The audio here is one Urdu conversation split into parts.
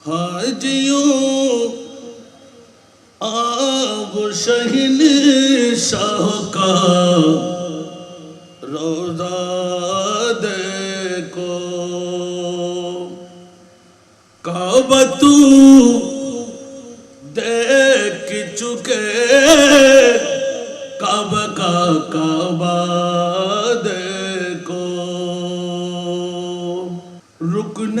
حاجیوں آب شہن شاہ کا روزہ دیکھو کعبہ تو دیکھ چکے کعبہ کا کعبہ دیکھو رکن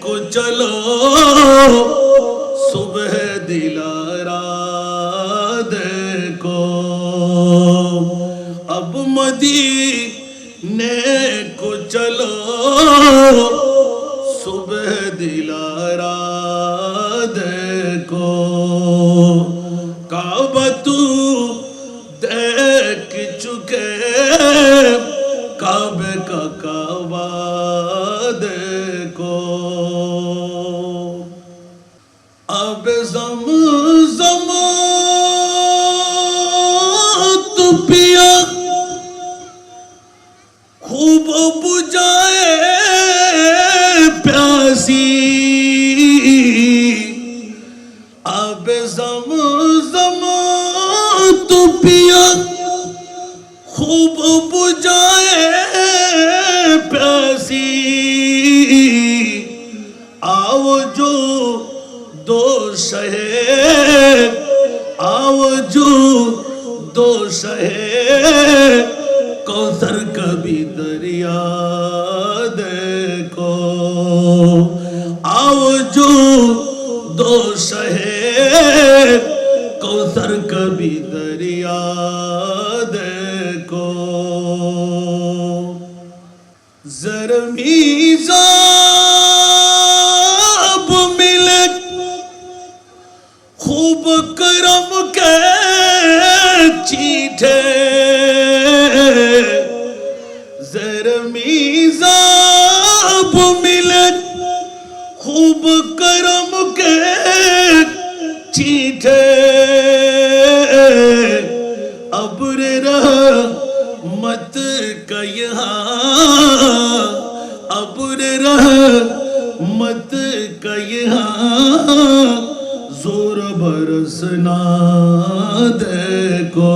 کو چلو، صبح دلارا دیکھو اب مدینے کو چلو، صبح دلارا دیکھو کعبہ تو دیکھ چکے، کعبے کا کعبہ دیکھو اب زم زم تو پیا۔ خوب بجائے پیاسی۔ اب زم زم تو پیا۔ خوب بجائے پیاسی۔ آؤ جو دو شہے آؤ جو دو شہے کوثر کبھی دریا دیکھو۔ آؤ جو دو شہے کوثر کبھی دریا دیکھو۔ زرمی چیٹھے ابر رحمت کا یہاں۔ ابر رحمت کا یہاں۔ زور برسنا دیکھو۔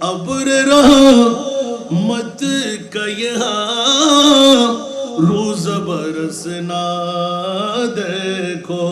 ابر رحمت کا یہاں۔ روز برسنا دیکھو۔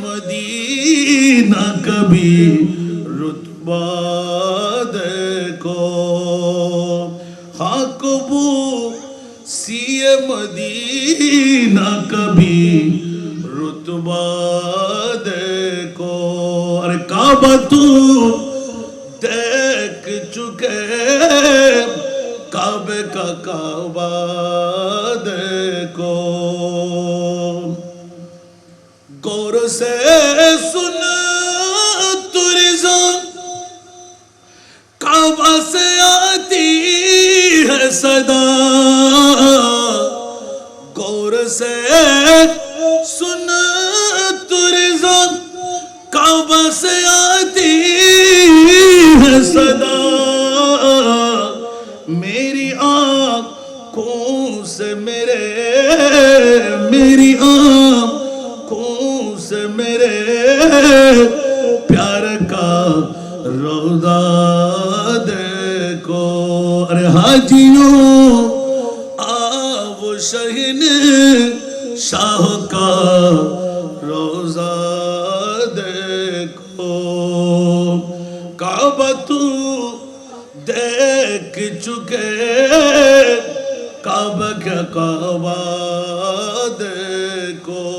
مدینہ کبھی رتبہ دیکھو۔ ہاں خاک بو سی مدینہ کبھی رتبہ دیکھو۔ ارے کعبہ تو دیکھ چکے، کعبے کا کعبہ دیکھو۔ غور سے سن ترزا کعبہ سے آتی ہے صدا غور سے سن پیار کا روزہ دیکھو۔ ارے حاجیوں، آو شہن شاہ کا روزہ دیکھو۔ کعبہ تو دیکھ چکے، کعبہ کیا کعبہ دیکھو۔